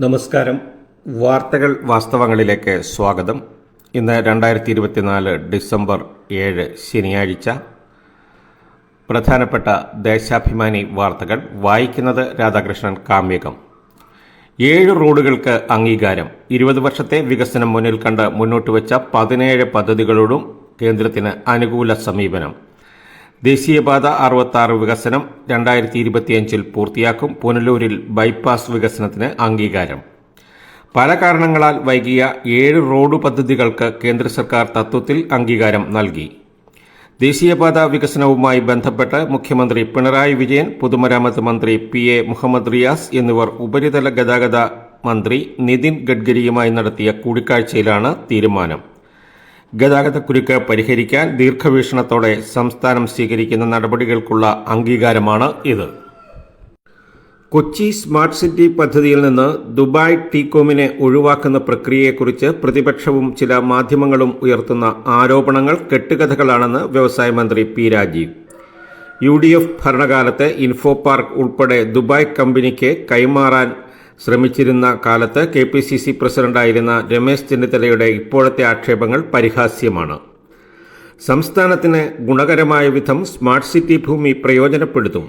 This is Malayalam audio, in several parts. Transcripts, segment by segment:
നമസ്കാരം. വാർത്തകൾ വാസ്തവങ്ങളിലേക്ക് സ്വാഗതം. ഇന്ന് രണ്ടായിരത്തി ഇരുപത്തിനാല് ഡിസംബർ ഏഴ് ശനിയാഴ്ച. പ്രധാനപ്പെട്ട ദേശാഭിമാനി വാർത്തകൾ. വായിക്കുന്നത് രാധാകൃഷ്ണൻ കാമ്യകം. ഏഴ് റോഡുകൾക്ക് അംഗീകാരം. ഇരുപത് വർഷത്തെ വികസനം മുന്നിൽ കണ്ട് മുന്നോട്ട് വെച്ച പതിനേഴ് പദ്ധതികളോടും കേന്ദ്രത്തിന് അനുകൂല സമീപനം. ദേശീയപാത അറുപത്താറ് വികസനം രണ്ടായിരത്തി ഇരുപത്തിയഞ്ചിൽ പൂർത്തിയാക്കും പുനലൂരിൽ ബൈപ്പാസ് വികസനത്തിന് അംഗീകാരം. പല കാരണങ്ങളാൽ വൈകിയ ഏഴ് റോഡ് പദ്ധതികൾക്ക് കേന്ദ്ര സർക്കാർ തത്വത്തിൽ അംഗീകാരം നൽകി. ദേശീയപാത വികസനവുമായി ബന്ധപ്പെട്ട് മുഖ്യമന്ത്രി പിണറായി വിജയൻ പൊതുമരാമത്ത് മന്ത്രി പി എ മുഹമ്മദ് റിയാസ് എന്നിവർ ഉപരിതല ഗതാഗത മന്ത്രി നിതിൻ ഗഡ്കരിയുമായി നടത്തിയ കൂടിക്കാഴ്ചയിലാണ് തീരുമാനം. ഗതാഗതക്കുരുക്ക് പരിഹരിക്കാൻ ദീർഘവീക്ഷണത്തോടെ സംസ്ഥാനം സ്വീകരിക്കുന്ന നടപടികൾക്കുള്ള അംഗീകാരമാണ് ഇത്. കൊച്ചി സ്മാർട്ട് സിറ്റി പദ്ധതിയിൽ നിന്ന് ദുബായ് ടീകോമിനെ ഒഴിവാക്കുന്ന പ്രക്രിയയെക്കുറിച്ച് പ്രതിപക്ഷവും ചില മാധ്യമങ്ങളും ഉയർത്തുന്ന ആരോപണങ്ങൾ കെട്ടുകഥകളാണെന്ന് വ്യവസായ മന്ത്രി P Rajeev. U D F ഭരണകാലത്ത് ഇൻഫോ പാർക്ക് ഉൾപ്പെടെ ദുബായ് കമ്പനിക്ക് കൈമാറാൻ ശ്രമിച്ചിരുന്ന കാലത്ത് കെ പി സി സി പ്രസിഡന്റായിരുന്ന രമേശ് ചെന്നിത്തലയുടെ ഇപ്പോഴത്തെ ആക്ഷേപങ്ങൾ പരിഹാസ്യമാണ്. സംസ്ഥാനത്തിന് ഗുണകരമായ വിധം സ്മാർട്ട് സിറ്റി ഭൂമി പ്രയോജനപ്പെടുത്തും.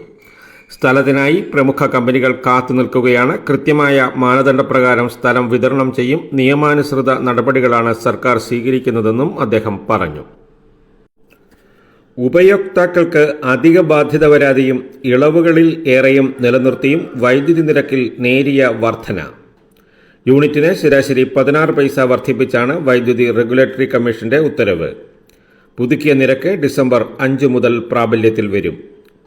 സ്ഥലത്തിനായി പ്രമുഖ കമ്പനികൾ കാത്തു നിൽക്കുകയാണ്. കൃത്യമായ മാനദണ്ഡപ്രകാരം സ്ഥലം വിതരണം ചെയ്യും. നിയമാനുസൃത നടപടികളാണ് സർക്കാർ സ്വീകരിക്കുന്നതെന്നും അദ്ദേഹം പറഞ്ഞു. ഉപയോക്താക്കൾക്ക് അധിക ബാധ്യത വരാതെയും ഇളവുകളിൽ ഏറെയും നിലനിർത്തിയും വൈദ്യുതി നിരക്കിൽ നേരിയ വർധന. യൂണിറ്റിന് ശരാശരി പതിനാറ് പൈസ വർദ്ധിപ്പിച്ചാണ് വൈദ്യുതി റെഗുലേറ്ററി കമ്മീഷന്റെ ഉത്തരവ്. പുതുക്കിയ നിരക്ക് ഡിസംബർ അഞ്ച് മുതൽ പ്രാബല്യത്തിൽ വരും.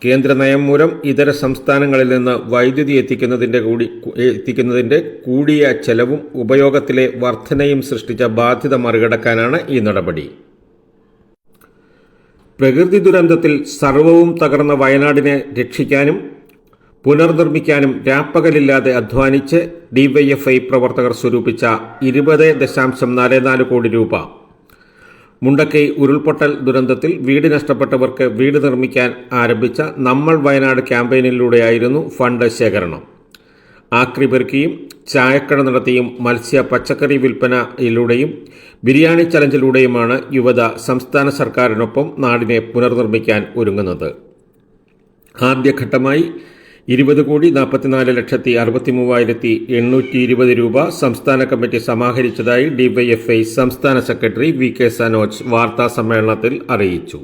കേന്ദ്ര നയം മൂലം ഇതര സംസ്ഥാനങ്ങളിൽ നിന്ന് വൈദ്യുതി എത്തിക്കുന്നതിന്റെ കൂടി എത്തിക്കുന്നതിന്റെ കൂടിയ ചെലവും ഉപയോഗത്തിലെ വർധനയും സൃഷ്ടിച്ച ബാധ്യത മറികടക്കാനാണ് ഈ നടപടി. പ്രകൃതി ദുരന്തത്തിൽ സർവവും തകർന്ന വയനാടിനെ രക്ഷിക്കാനും പുനർനിർമ്മിക്കാനും രാപ്പകലില്ലാതെ അധ്വാനിച്ച് ഡിവൈഎഫ്ഐ പ്രവർത്തകർ സ്വരൂപിച്ച ഇരുപത് ദശാംശം നാല് നാല് കോടി രൂപ. മുണ്ടക്കൈ ഉരുൾപൊട്ടൽ ദുരന്തത്തിൽ വീട് നഷ്ടപ്പെട്ടവർക്ക് വീട് നിർമ്മിക്കാൻ ആരംഭിച്ച നമ്മൾ വയനാട് ക്യാമ്പയിനിലൂടെയായിരുന്നു ഫണ്ട് ശേഖരണം. ആക്രി പെറുക്കിയും ചായക്കട നടത്തിയും മത്സ്യ പച്ചക്കറി വിൽപ്പനയിലൂടെയും ബിരിയാണി ചലഞ്ചിലൂടെയുമാണ് യുവത സംസ്ഥാന സർക്കാരിനൊപ്പം നാടിനെ പുനർനിർമ്മിക്കാൻ ഒരുങ്ങുന്നത്. ആദ്യഘട്ടമായി ഇരുപത് കോടി നാൽപ്പത്തിനാല് ലക്ഷത്തി അറുപത്തി മൂവായിരത്തി എണ്ണൂറ്റി ഇരുപത് രൂപ സംസ്ഥാന കമ്മിറ്റി സമാഹരിച്ചതായി ഡിവൈഎഫ്ഐ സംസ്ഥാന സെക്രട്ടറി വി കെ സനോജ് വാർത്താ സമ്മേളനത്തിൽ അറിയിച്ചു.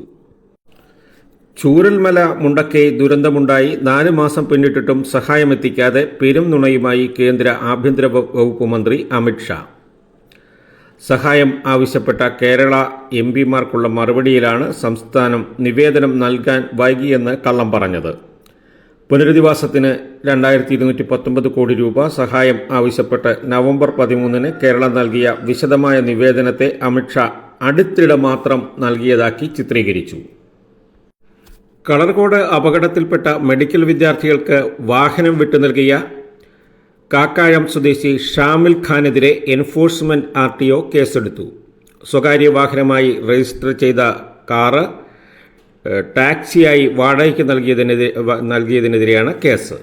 ചൂരൽമല മുണ്ടക്കൈ ദുരന്തമുണ്ടായി നാല് മാസം പിന്നിട്ടിട്ടും സഹായമെത്തിക്കാതെ പെരും നുണയുമായി കേന്ദ്ര ആഭ്യന്തര വകുപ്പ് മന്ത്രി അമിത്ഷാ സഹായം ആവശ്യപ്പെട്ട കേരള എം പിമാർക്കുള്ള മറുപടിയിലാണ് സംസ്ഥാനം നിവേദനം നൽകാൻ വൈകിയെന്ന് കള്ളം പറഞ്ഞത്. പുനരധിവാസത്തിന് രണ്ടായിരത്തി ഇരുന്നൂറ്റി പത്തൊമ്പത് കോടി രൂപ സഹായം ആവശ്യപ്പെട്ട് നവംബർ പതിമൂന്നിന് കേരളം നൽകിയ വിശദമായ നിവേദനത്തെ അമിത്ഷാ അടുത്തിടെ മാത്രം നൽകിയതാക്കി ചിത്രീകരിച്ചു. കളർകോട് അപകടത്തിൽപ്പെട്ട മെഡിക്കൽ വിദ്യാർത്ഥികൾക്ക് വാഹനം വിട്ടു നൽകിയ കാക്കായം സ്വദേശി ഷാമിൽ ഖാനെതിരെ എൻഫോഴ്സ്മെന്റ് ആർ ടി ഒ കേസെടുത്തു. സ്വകാര്യ വാഹനമായി രജിസ്റ്റർ ചെയ്ത കാറ് ടാക്സിയായി വാടകയ്ക്ക് നൽകിയതിനെതിരെ നൽകിയതിനെതിരെയാണ് കേസ്.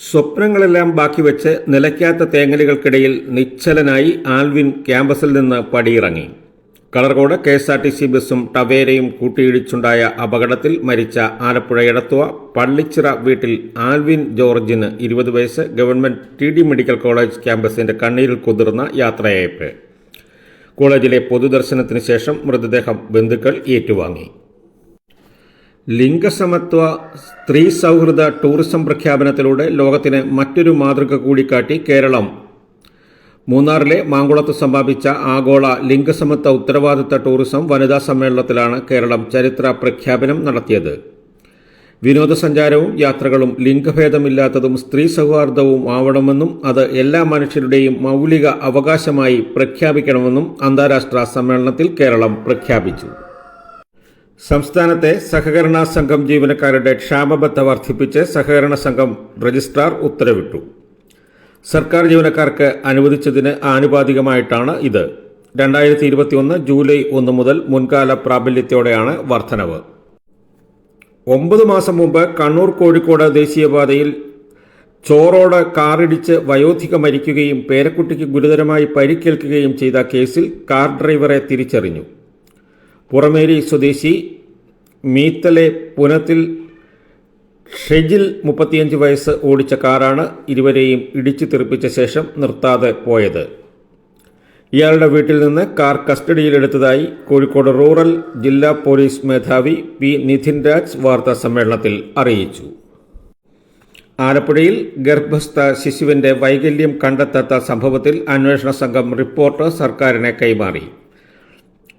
സ്വപ്നങ്ങളെല്ലാം ബാക്കി വെച്ച് നിലയ്ക്കാത്ത തേങ്ങലുകൾക്കിടയിൽ നിശ്ചലനായി ആൽവിൻ ക്യാമ്പസിൽ നിന്ന് പടിയിറങ്ങി. Kalarcode K S R T C ബസ്സും ടവേരയും കൂട്ടിയിടിച്ചുണ്ടായ അപകടത്തിൽ മരിച്ച ആലപ്പുഴ എടത്തുവ പള്ളിച്ചിറ വീട്ടിൽ ആൽവിൻ ജോർജിന് ഇരുപത് വയസ്സ് government T D medical college ക്യാമ്പസിന്റെ കണ്ണീരിൽ കുതിർന്ന യാത്രയയപ്പ്. കോളേജിലെ പൊതുദർശനത്തിന് ശേഷം മൃതദേഹം ബന്ധുക്കൾ ഏറ്റുവാങ്ങി. ലിംഗസമത്വ സ്ത്രീ സൗഹൃദ ടൂറിസം പ്രഖ്യാപനത്തിലൂടെ ലോകത്തിന് മറ്റൊരു മാതൃക കൂടിക്കാട്ടി കേരളം മൂന്നാറിലെ മാങ്കുളത്ത് സമാപിച്ച ആഗോള ലിംഗസമത്വ ഉത്തരവാദിത്ത ടൂറിസം വനിതാ സമ്മേളനത്തിലാണ് കേരളം ചരിത്ര പ്രഖ്യാപനം നടത്തിയത്. വിനോദസഞ്ചാരവും യാത്രകളും ലിംഗഭേദമില്ലാത്തതും സ്ത്രീ സൗഹാർദ്ദവും ആവണമെന്നും അത് എല്ലാ മനുഷ്യരുടെയും മൗലിക അവകാശമായി പ്രഖ്യാപിക്കണമെന്നും അന്താരാഷ്ട്ര സമ്മേളനത്തിൽ കേരളം പ്രഖ്യാപിച്ചു. സംസ്ഥാനത്തെ സഹകരണ സംഘം ജീവനക്കാരുടെ ക്ഷാമബത്ത വർദ്ധിപ്പിച്ച് സഹകരണ സംഘം രജിസ്ട്രാർ ഉത്തരവിട്ടു. സർക്കാർ ജീവനക്കാർക്ക് അനുവദിച്ചതിന് ആനുപാതികമായിട്ടാണ് ഇത്. രണ്ടായിരത്തി ഇരുപത്തിയൊന്ന് ജൂലൈ ഒന്ന് മുതൽ മുൻകാല പ്രാബല്യത്തോടെയാണ് വർധനവ്. ഒമ്പത് മാസം മുമ്പ് കണ്ണൂർ കോഴിക്കോട് ദേശീയപാതയിൽ ചോറോട് കാറിടിച്ച് വയോധിക മരിക്കുകയും പേരക്കുട്ടിക്ക് ഗുരുതരമായി പരിക്കേൽക്കുകയും ചെയ്ത കേസിൽ കാർ ഡ്രൈവറെ തിരിച്ചറിഞ്ഞു. പുറമേരി സ്വദേശി മീത്തലെ പുനത്തിൽ ഷെജിൽ മുപ്പത്തിയഞ്ച് വയസ്സ് ഓടിച്ച കാറാണ് ഇരുവരെയും ഇടിച്ചു തെറിപ്പിച്ച ശേഷം നിർത്താതെ പോയത്. ഇയാളുടെ വീട്ടിൽ നിന്ന് കാർ കസ്റ്റഡിയിലെടുത്തതായി കോഴിക്കോട് റൂറൽ ജില്ലാ പോലീസ് മേധാവി പി നിധിൻ രാജ് വാർത്താ സമ്മേളനത്തിൽ അറിയിച്ചു. ആലപ്പുഴയിൽ ഗർഭസ്ഥ ശിശുവിന്റെ വൈകല്യം കണ്ടെത്താത്ത സംഭവത്തിൽ അന്വേഷണ സംഘം റിപ്പോർട്ട് സർക്കാരിനെ കൈമാറി.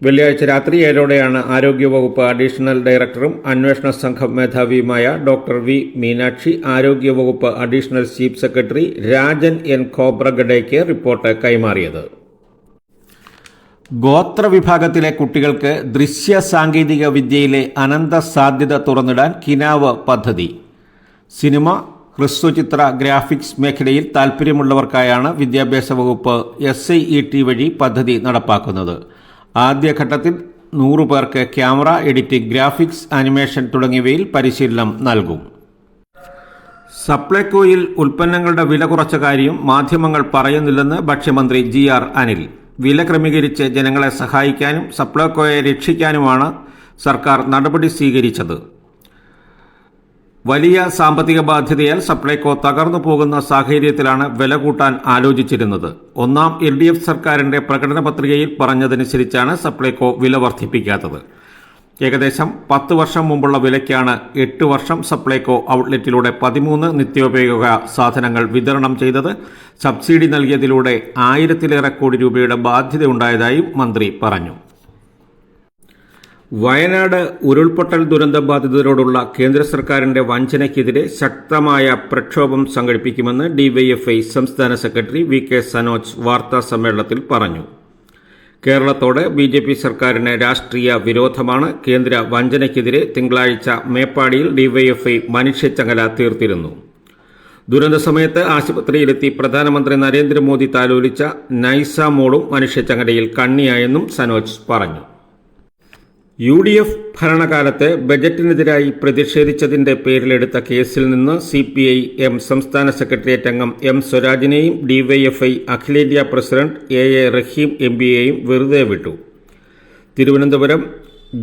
വെള്ളിയാഴ്ച രാത്രി ഏഴോടെയാണ് ആരോഗ്യവകുപ്പ് അഡീഷണൽ ഡയറക്ടറും അന്വേഷണ സംഘം മേധാവിയുമായ ഡോക്ടർ വി മീനാക്ഷി ആരോഗ്യവകുപ്പ് additional chief secretary Rajan N ഖോബ്രഗഡേക്ക് report കൈമാറിയത്. ഗോത്രവിഭാഗത്തിലെ കുട്ടികൾക്ക് ദൃശ്യ സാങ്കേതിക വിദ്യയിലെ അനന്ത സാധ്യത തുറന്നിടാൻ കിനാവ് പദ്ധതി. സിനിമ ഹ്രസ്വചിത്ര ഗ്രാഫിക്സ് മേഖലയിൽ താൽപ്പര്യമുള്ളവർക്കായാണ് വിദ്യാഭ്യാസ വകുപ്പ് എസ് ഐ ഇ ടി വഴി പദ്ധതി നടപ്പാക്കുന്നത്. ആദ്യഘട്ടത്തിൽ നൂറു പേർക്ക് ക്യാമറ എഡിറ്റിംഗ് ഗ്രാഫിക്സ് ആനിമേഷൻ തുടങ്ങിയവയിൽ പരിശീലനം നൽകും. സപ്ലൈകോയിൽ ഉൽപ്പന്നങ്ങളുടെ വില കുറച്ച കാര്യം മാധ്യമങ്ങൾ പറയുന്നില്ലെന്ന് ഭക്ഷ്യമന്ത്രി ജി ആർ അനിൽ. വില ക്രമീകരിച്ച് ജനങ്ങളെ സഹായിക്കാനും സപ്ലൈകോയെ രക്ഷിക്കാനുമാണ് സർക്കാർ നടപടി സ്വീകരിച്ചത്. വലിയ സാമ്പത്തിക ബാധ്യതയാൽ സപ്ലൈകോ തകർന്നു പോകുന്ന സാഹചര്യത്തിലാണ് വില കൂട്ടാൻ ആലോചിച്ചിരുന്നത്. ഒന്നാം എൽ ഡി എഫ് സർക്കാരിന്റെ പ്രകടന പത്രികയിൽ പറഞ്ഞതനുസരിച്ചാണ് സപ്ലൈകോ വില വർദ്ധിപ്പിക്കാത്തത്. ഏകദേശം പത്ത് വർഷം മുമ്പുള്ള വിലയ്ക്കാണ് എട്ട് വർഷം സപ്ലൈകോ ഔട്ട്ലെറ്റിലൂടെ പതിമൂന്ന് നിത്യോപയോഗ സാധനങ്ങൾ വിതരണം ചെയ്തത്. സബ്സിഡി നൽകിയതിലൂടെ ആയിരത്തിലേറെ കോടി രൂപയുടെ ബാധ്യതയുണ്ടായതായും മന്ത്രി പറഞ്ഞു. വയനാട് ഉരുൾപൊട്ടൽ ദുരന്ത ബാധിതരോടുള്ള കേന്ദ്ര സർക്കാരിന്റെ വഞ്ചനയ്ക്കെതിരെ ശക്തമായ പ്രക്ഷോഭം സംഘടിപ്പിക്കുമെന്ന് ഡിവൈഎഫ്ഐ സംസ്ഥാന സെക്രട്ടറി വി കെ സനോജ് വാർത്താ സമ്മേളനത്തിൽ പറഞ്ഞു. കേരളത്തോട് ബി ജെ പി സർക്കാരിന് രാഷ്ട്രീയ വിരോധമാണ്. കേന്ദ്ര വഞ്ചനയ്ക്കെതിരെ തിങ്കളാഴ്ച മേപ്പാടിയിൽ ഡിവൈഎഫ്ഐ മനുഷ്യച്ചങ്ങല തീർത്തിരുന്നു. ദുരന്ത സമയത്ത് ആശുപത്രിയിലെത്തി പ്രധാനമന്ത്രി നരേന്ദ്രമോദി താലോലിച്ച നൈസ മോളും മനുഷ്യച്ചങ്ങലയിൽ കണ്ണിയായെന്നും സനോജ് പറഞ്ഞു. യു ഡി എഫ് ഭരണകാലത്ത് ബജറ്റിനെതിരായി പ്രതിഷേധിച്ചതിന്റെ പേരിലെടുത്ത കേസിൽ നിന്ന് സി പി ഐ എം സംസ്ഥാന സെക്രട്ടേറിയറ്റ് അംഗം എം സ്വരാജിനെയും ഡിവൈഎഫ്ഐ അഖിലേന്ത്യാ president A A Rahim M പിയെയും വെറുതെ വിട്ടു. Thiruvananthapuram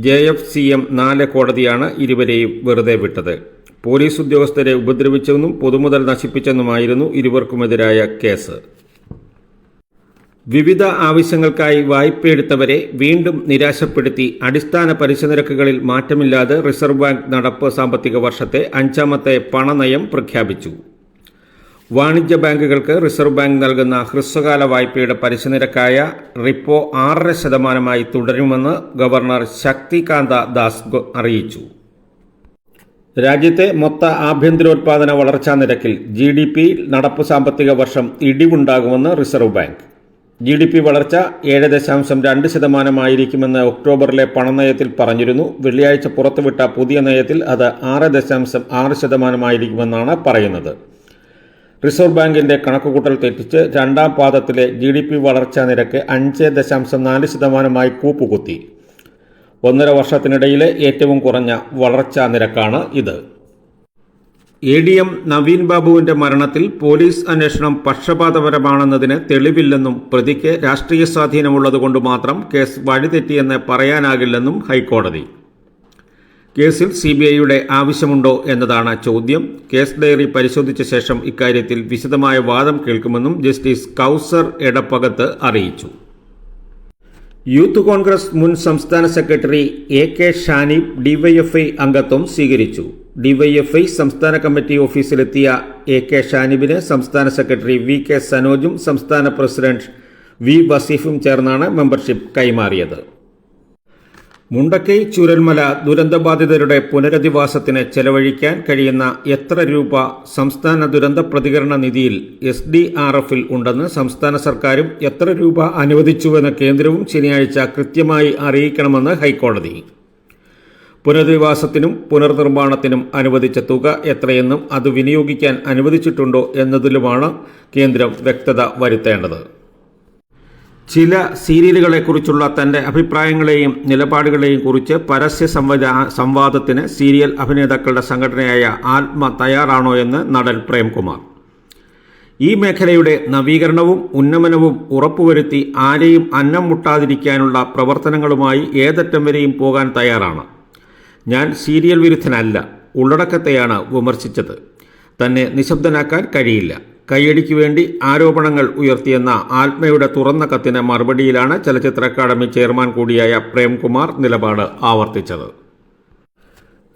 J F C M നാല് കോടതിയാണ് ഇരുവരെയും വെറുതെ വിട്ടത്. പോലീസ് ഉദ്യോഗസ്ഥരെ ഉപദ്രവിച്ചെന്നും പൊതുമുതൽ നശിപ്പിച്ചെന്നുമായിരുന്നു ഇരുവർക്കുമെതിരായ കേസ്. വിവിധ ആവശ്യങ്ങൾക്കായി വായ്പയെടുത്തവരെ വീണ്ടും നിരാശപ്പെടുത്തി അടിസ്ഥാന പലിശ നിരക്കുകളിൽ മാറ്റമില്ലാതെ റിസർവ് ബാങ്ക് നടപ്പ് സാമ്പത്തിക വർഷത്തെ അഞ്ചാമത്തെ പണനയം പ്രഖ്യാപിച്ചു. വാണിജ്യ ബാങ്കുകൾക്ക് റിസർവ് ബാങ്ക് നൽകുന്ന ഹ്രസ്വകാല വായ്പയുടെ പലിശ നിരക്കായ റിപ്പോ ആറര ശതമാനമായി തുടരുമെന്ന് ഗവർണർ ശക്തികാന്ത ദാസ് അറിയിച്ചു. രാജ്യത്തെ മൊത്ത ആഭ്യന്തരോത്പാദന വളർച്ചാ നിരക്കിൽ ജി ഡി പി നടപ്പ് സാമ്പത്തിക വർഷം ഇടിവുണ്ടാകുമെന്ന് reserve bank. G D P വളർച്ച ഏഴ് ദശാംശം രണ്ട് ശതമാനമായിരിക്കുമെന്ന് ഒക്ടോബറിലെ പണനയത്തിൽ പറഞ്ഞിരുന്നു. വെള്ളിയാഴ്ച പുറത്തുവിട്ട പുതിയ നയത്തിൽ അത് ആറ് ദശാംശം ആറ് ശതമാനമായിരിക്കുമെന്നാണ് പറയുന്നത്. റിസർവ് ബാങ്കിന്റെ കണക്കുകൂട്ടൽ തെറ്റിച്ച് രണ്ടാം പാദത്തിലെ ജി ഡി പി വളർച്ചാ നിരക്ക് അഞ്ച് ദശാംശം നാല് ശതമാനമായി കൂപ്പുകുത്തി. ഒന്നര വർഷത്തിനിടയിലെ ഏറ്റവും കുറഞ്ഞ വളർച്ചാ നിരക്കാണ് ഇത്. എ ഡി എം നവീൻ ബാബുവിന്റെ മരണത്തിൽ പോലീസ് അന്വേഷണം പക്ഷപാതപരമാണെന്നതിന് തെളിവില്ലെന്നും പ്രതിക്ക് രാഷ്ട്രീയ സ്വാധീനമുള്ളതുകൊണ്ട് മാത്രം കേസ് വഴിതെറ്റിയെന്ന് പറയാനാകില്ലെന്നും ഹൈക്കോടതി. കേസിൽ സി ബി ആവശ്യമുണ്ടോ എന്നതാണ് ചോദ്യം. കേസ് ഡയറി പരിശോധിച്ച ശേഷം ഇക്കാര്യത്തിൽ വിശദമായ വാദം കേൾക്കുമെന്നും ജസ്റ്റിസ് കൌസർ എടപ്പകത്ത് അറിയിച്ചു. യൂത്ത് കോൺഗ്രസ് മുൻ സംസ്ഥാന secretary A K Shanib DYFI അംഗത്വം സ്വീകരിച്ചു. ഡിവൈഎഫ്ഐ സംസ്ഥാന കമ്മിറ്റി ഓഫീസിലെത്തിയ എ കെ ഷാനിബിന് സംസ്ഥാന സെക്രട്ടറി വി കെ സനോജും സംസ്ഥാന പ്രസിഡന്റ് വി വസീഫും ചേർന്നാണ് മെമ്പർഷിപ്പ് കൈമാറിയത്. മുണ്ടക്കൈ ചുരൽമല ദുരന്തബാധിതരുടെ പുനരധിവാസത്തിന് ചെലവഴിക്കാൻ കഴിയുന്ന എത്ര രൂപ സംസ്ഥാന ദുരന്ത പ്രതികരണ നിധിയിൽ എസ് ഡി ആർ എഫിൽ ഉണ്ടെന്ന് സംസ്ഥാന സർക്കാരും എത്ര രൂപ അനുവദിച്ചുവെന്ന് കേന്ദ്രവും ശനിയാഴ്ച കൃത്യമായി അറിയിക്കണമെന്ന് ഹൈക്കോടതി. പുനരധിവാസത്തിനും പുനർനിർമ്മാണത്തിനും അനുവദിച്ച തുക എത്രയെന്നും അത് വിനിയോഗിക്കാൻ അനുവദിച്ചിട്ടുണ്ടോ എന്നതിലുമാണ് കേന്ദ്രം വ്യക്തത വരുത്തേണ്ടത്. ചില സീരിയലുകളെക്കുറിച്ചുള്ള തന്റെ അഭിപ്രായങ്ങളെയും നിലപാടുകളെയും കുറിച്ച് പരസ്യ സംവദ സംവാദത്തിന് സീരിയൽ അഭിനേതാക്കളുടെ സംഘടനയായ ആത്മ തയ്യാറാണോ എന്ന് നടൻ പ്രേംകുമാർ. ഈ മേഖലയുടെ നവീകരണവും ഉന്നമനവും ഉറപ്പുവരുത്തി ആരെയും അന്നം മുട്ടാതിരിക്കാനുള്ള പ്രവർത്തനങ്ങളുമായി ഏതറ്റം വരെയും പോകാൻ തയ്യാറാണ്. ഞാൻ സീരിയൽ വിരുദ്ധനല്ല ഉള്ളടക്കത്തെയാണ് വിമർശിച്ചത്. തന്നെ നിശബ്ദനാക്കാൻ കഴിയില്ല. കൈയടിക്ക് വേണ്ടി ആരോപണങ്ങൾ ഉയർത്തിയെന്ന ആത്മയുടെ തുറന്ന കത്തിന് മറുപടിയിലാണ് ചലച്ചിത്ര അക്കാദമി ചെയർമാൻ കൂടിയായ പ്രേംകുമാർ നിലപാട് ആവർത്തിച്ചത്.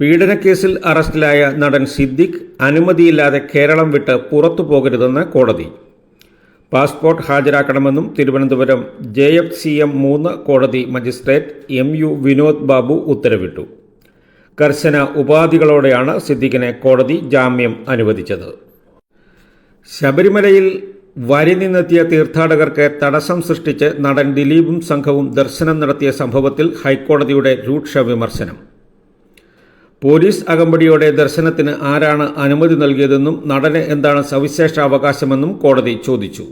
പീഡനക്കേസിൽ അറസ്റ്റിലായ നടൻ സിദ്ദിഖ് അനുമതിയില്ലാതെ കേരളം വിട്ട് പുറത്തു പോകരുതെന്ന് കോടതി. Passport ഹാജരാക്കണമെന്നും Thiruvananthapuram J F C M മൂന്ന് കോടതി magistrate M U Vinod Babu ഉത്തരവിട്ടു. കർശന ഉപാധികളോടെയാണ് സിദ്ദിഖിനെ കോടതി ജാമ്യം അനുവദിച്ചത്. ശബരിമലയിൽ വരി നിന്നെത്തിയ തീർത്ഥാടകർക്ക് തടസ്സം സൃഷ്ടിച്ച് നടൻ ദിലീപും സംഘവും ദർശനം നടത്തിയ സംഭവത്തിൽ ഹൈക്കോടതിയുടെ രൂക്ഷ വിമർശനം. പോലീസ് അകമ്പടിയോടെ ദർശനത്തിന് ആരാണ് അനുമതി നൽകിയതെന്നും നടന് എന്താണ് സവിശേഷ അവകാശമെന്നും കോടതി ചോദിച്ചു.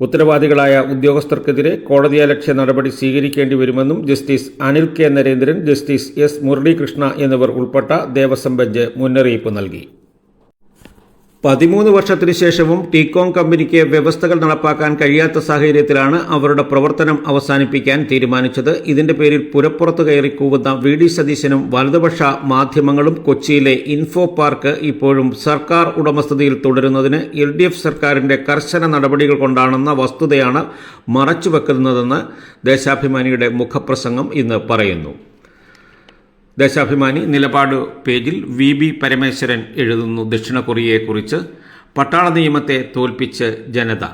ഉത്തരവാദികളായ ഉദ്യോഗസ്ഥർക്കെതിരെ കോടതിയലക്ഷ്യ നടപടി സ്വീകരിക്കേണ്ടി വരുമെന്നും justice Anil K Narendran justice S Muralikrishna എന്നിവർ ഉൾപ്പെട്ട ദേവസ്വം ബെഞ്ച് മുന്നറിയിപ്പ് നൽകി. പതിമൂന്ന് വർഷത്തിനു ശേഷവും ടീകോം കമ്പനിക്ക് വ്യവസ്ഥകൾ നടപ്പാക്കാൻ കഴിയാത്ത സാഹചര്യത്തിലാണ് അവരുടെ പ്രവർത്തനം അവസാനിപ്പിക്കാൻ തീരുമാനിച്ചത്. ഇതിന്റെ പേരിൽ പുരപ്പുറത്ത് കയറി കൂവുന്ന വി ഡി സതീശനും വലതുപക്ഷ മാധ്യമങ്ങളും കൊച്ചിയിലെ ഇൻഫോ പാർക്ക് ഇപ്പോഴും സർക്കാർ ഉടമസ്ഥതയിൽ തുടരുന്നതിന് എൽ ഡി എഫ് സർക്കാരിന്റെ കർശന നടപടികൾ കൊണ്ടാണെന്ന വസ്തുതയാണ് മറച്ചുവെക്കുന്നതെന്ന് ദേശാഭിമാനിയുടെ മുഖപ്രസംഗം ഇന്ന് പറയുന്നു. ദേശാഭിമാനി നിലപാട് പേജിൽ വി ബി പരമേശ്വരൻ എഴുതുന്നു ദക്ഷിണ കൊറിയയെക്കുറിച്ച് പട്ടാള നിയമത്തെ തോൽപ്പിച്ച് ജനത.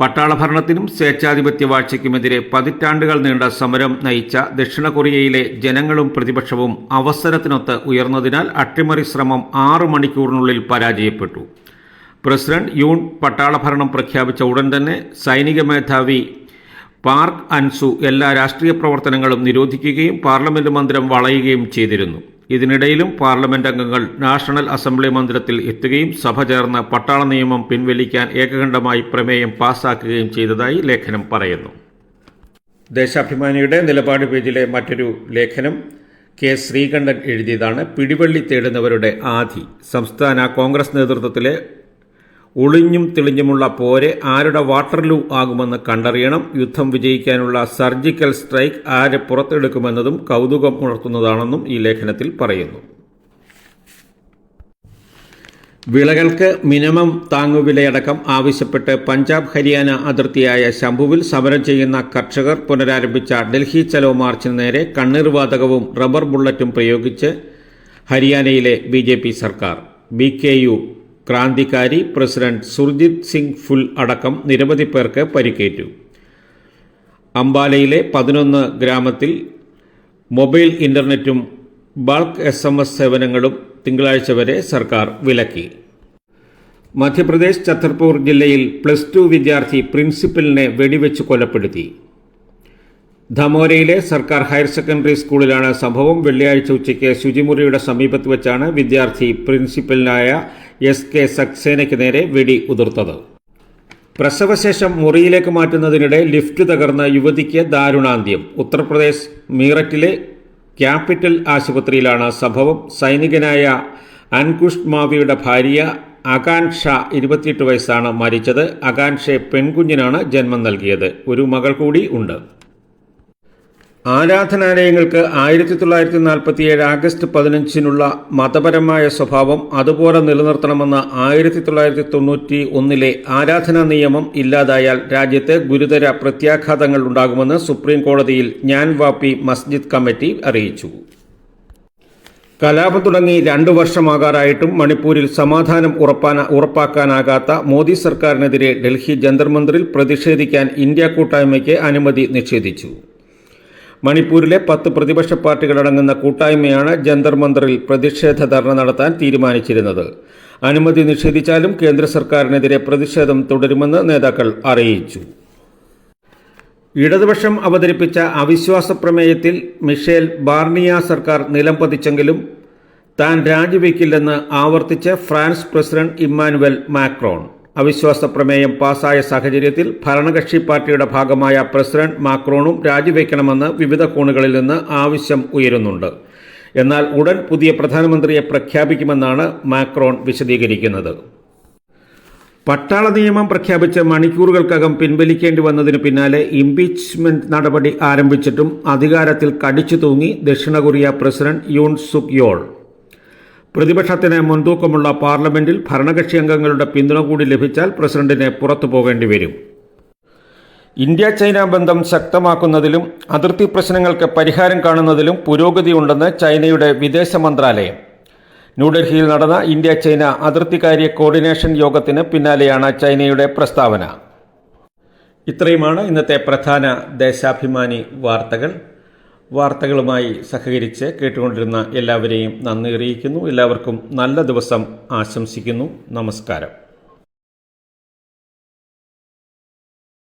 പട്ടാള ഭരണത്തിനും സ്വേച്ഛാധിപത്യ വാഴ്ചയ്ക്കുമെതിരെ പതിറ്റാണ്ടുകൾ നീണ്ട സമരം നയിച്ച ദക്ഷിണ കൊറിയയിലെ ജനങ്ങളും പ്രതിപക്ഷവും അവസരത്തിനൊത്ത് ഉയർന്നതിനാൽ അട്ടിമറി ശ്രമം ആറു മണിക്കൂറിനുള്ളിൽ പരാജയപ്പെട്ടു. പ്രസിഡന്റ് യൂൺ പട്ടാള ഭരണം പ്രഖ്യാപിച്ച ഉടൻ തന്നെ സൈനിക മേധാവി പാർക്ക് അൻസു എല്ലാ രാഷ്ട്രീയ പ്രവർത്തനങ്ങളും നിരോധിക്കുകയും പാർലമെന്റ് മന്ദിരം വളയുകയും ചെയ്തിരുന്നു. ഇതിനിടയിലും പാർലമെന്റ് അംഗങ്ങൾ നാഷണൽ അസംബ്ലി മന്ദിരത്തിൽ എത്തുകയും സഭ ചേർന്ന് പട്ടാള നിയമം പിൻവലിക്കാൻ ഏകകണ്ഠമായി പ്രമേയം പാസാക്കുകയും ചെയ്തതായി ലേഖനം പറയുന്നു. ദേശാഭിമാനിയുടെ നിലപാട് പേജിലെ മറ്റൊരു ലേഖനം കെ ശ്രീകണ്ഠൻ എഴുതിയതാണ്. പിടിവള്ളി തേടുന്നവരുടെ ആധി. സംസ്ഥാന കോൺഗ്രസ് നേതൃത്വത്തിലെ ഒളിഞ്ഞും തെളിഞ്ഞുമുള്ള പോരെ ആരുടെ വാട്ടർലൂ ആകുമെന്ന് കണ്ടറിയണം. യുദ്ധം വിജയിക്കാനുള്ള സർജിക്കൽ സ്ട്രൈക്ക് ആര് പുറത്തെടുക്കുമെന്നതും കൗതുകം ഉണർത്തുന്നതാണെന്നും ഈ ലേഖനത്തിൽ പറയുന്നു. വിളകൾക്ക് മിനിമം താങ്ങുവിലയടക്കം ആവശ്യപ്പെട്ട് പഞ്ചാബ് ഹരിയാന അതിർത്തിയായ ശംഭുവിൽ സമരം ചെയ്യുന്ന കർഷകർ പുനരാരംഭിച്ച ഡൽഹി ചലോ മാർച്ചിന് നേരെ കണ്ണീർവാതകവും റബ്ബർ ബുള്ളറ്റും പ്രയോഗിച്ച് ഹരിയാനയിലെ ബി സർക്കാർ. B K U Krantikari president Surjit Singh Phul അടക്കം നിരവധി പേർക്ക് പരിക്കേറ്റു. അംബാലയിലെ പതിനൊന്ന് ഗ്രാമത്തിൽ മൊബൈൽ ഇന്റർനെറ്റും ബൾക്ക് എസ് എം എസ് സേവനങ്ങളും തിങ്കളാഴ്ച വരെ സർക്കാർ വിലക്കി. മധ്യപ്രദേശ് ഛത്തർപൂർ ജില്ലയിൽ പ്ലസ് ടു വിദ്യാർത്ഥി പ്രിൻസിപ്പലിനെ വെടിവെച്ച് കൊലപ്പെടുത്തി. ധമോരയിലെ സർക്കാർ ഹയർ സെക്കൻഡറി സ്കൂളിലാണ് സംഭവം. വെള്ളിയാഴ്ച ഉച്ചയ്ക്ക് ശുചിമുറിയുടെ സമീപത്ത് വെച്ചാണ് വിദ്യാർത്ഥി പ്രിൻസിപ്പലിനായ എസ് കെ സക്സേനയ്ക്ക് നേരെ വെടി ഉതിർത്തത്. പ്രസവശേഷം മുറിയിലേക്ക് മാറ്റുന്നതിനിടെ ലിഫ്റ്റ് തകർന്ന യുവതിക്ക് ദാരുണാന്ത്യം. ഉത്തർപ്രദേശ് മീററ്റിലെ ക്യാപിറ്റൽ ആശുപത്രിയിലാണ് സംഭവം. സൈനികനായ അൻകുഷ് മാവിയുടെ ഭാര്യ അകാൻഷ ഇരുപത്തിയെട്ട് വയസ്സാണ് മരിച്ചത്. അകാൻഷെ പെൺകുഞ്ഞിനാണ് ജന്മം നൽകിയത്. ഒരു മകൾ കൂടി ഉണ്ട്. ആരാധനാലയങ്ങൾക്ക് ആയിരത്തി തൊള്ളായിരത്തി നാൽപ്പത്തിയേഴ് ആഗസ്റ്റ് പതിനഞ്ചിനുള്ള മതപരമായ സ്വഭാവം അതുപോലെ നിലനിർത്തണമെന്ന ആയിരത്തി തൊള്ളായിരത്തി തൊണ്ണൂറ്റി ഒന്നിലെ ആരാധനാ നിയമം ഇല്ലാതായാൽ രാജ്യത്ത് ഗുരുതര പ്രത്യാഘാതങ്ങൾ ഉണ്ടാകുമെന്ന് സുപ്രീം കോടതിയിൽ ഞാൻ വാപ്പി മസ്ജിദ് കമ്മിറ്റി അറിയിച്ചു. കലാപം തുടങ്ങി രണ്ടു വർഷമാകാറായിട്ടും മണിപ്പൂരിൽ സമാധാനം ഉറപ്പാന ഉറപ്പാക്കാനാകാത്ത മോദി സർക്കാരിനെതിരെ ഡൽഹി ജന്തർ മന്ദിറിൽ പ്രതിഷേധിക്കാൻ ഇന്ത്യ കൂട്ടായ്മയ്ക്ക് അനുമതി നിഷേധിച്ചു. മണിപ്പൂരിലെ പത്ത് പ്രതിപക്ഷ പാർട്ടികളടങ്ങുന്ന കൂട്ടായ്മയാണ് ജന്തർ മന്ദറിൽ പ്രതിഷേധ ധർണ നടത്താൻ തീരുമാനിച്ചിരുന്നത്. അനുമതി നിഷേധിച്ചാലും കേന്ദ്ര സർക്കാരിനെതിരെ പ്രതിഷേധം തുടരുമെന്ന് നേതാക്കൾ അറിയിച്ചു. ഇടതുപക്ഷം അവതരിപ്പിച്ച അവിശ്വാസ പ്രമേയത്തിൽ മിഷേൽ ബാർണിയ സർക്കാർ നിലം പതിച്ചെങ്കിലും താൻ രാജിവെക്കില്ലെന്ന് ആവർത്തിച്ച് ഫ്രാൻസ് പ്രസിഡന്റ് ഇമ്മാനുവൽ മാക്രോൺ. അവിശ്വാസ പ്രമേയം പാസായ സാഹചര്യത്തിൽ ഭരണകക്ഷി പാർട്ടിയുടെ ഭാഗമായ പ്രസിഡന്റ് മാക്രോണും രാജിവെക്കണമെന്ന് വിവിധ കോണുകളിൽ നിന്ന് ആവശ്യം ഉയരുന്നുണ്ട്. എന്നാൽ ഉടൻ പുതിയ പ്രധാനമന്ത്രിയെ പ്രഖ്യാപിക്കുമെന്നാണ് മാക്രോൺ വിശദീകരിക്കുന്നത്. പട്ടാള നിയമം പ്രഖ്യാപിച്ച് മണിക്കൂറുകൾക്കകം പിൻവലിക്കേണ്ടി വന്നതിന് പിന്നാലെ ഇംപീച്ച്മെന്റ് നടപടി ആരംഭിച്ചിട്ടും അധികാരത്തിൽ കടിച്ചു തൂങ്ങി ദക്ഷിണ Korea president Yoon Suk Yeol. പ്രതിപക്ഷത്തിന് മുൻതൂക്കമുള്ള പാർലമെന്റിൽ ഭരണകക്ഷി അംഗങ്ങളുടെ പിന്തുണ കൂടി ലഭിച്ചാൽ പ്രസിഡന്റിന് പുറത്തു പോകേണ്ടി വരും. ഇന്ത്യ ചൈന ബന്ധം ശക്തമാക്കുന്നതിലും അതിർത്തി പ്രശ്നങ്ങൾക്ക് പരിഹാരം കാണുന്നതിലും പുരോഗതിയുണ്ടെന്ന് ചൈനയുടെ വിദേശ മന്ത്രാലയം. ന്യൂഡൽഹിയിൽ നടന്ന ഇന്ത്യ ചൈന അതിർത്തികാര്യ കോർഡിനേഷൻ യോഗത്തിന് പിന്നാലെയാണ് ചൈനയുടെ പ്രസ്താവന. ഇത്രയുമാണ് ഇന്നത്തെ പ്രധാന ദേശാഭിമാനി വാർത്തകൾ. വാർത്തകളുമായി സഹകരിച്ച് കേട്ടുകൊണ്ടിരുന്ന എല്ലാവരെയും നന്ദി അറിയിക്കുന്നു. എല്ലാവർക്കും നല്ല ദിവസം ആശംസിക്കുന്നു. നമസ്കാരം.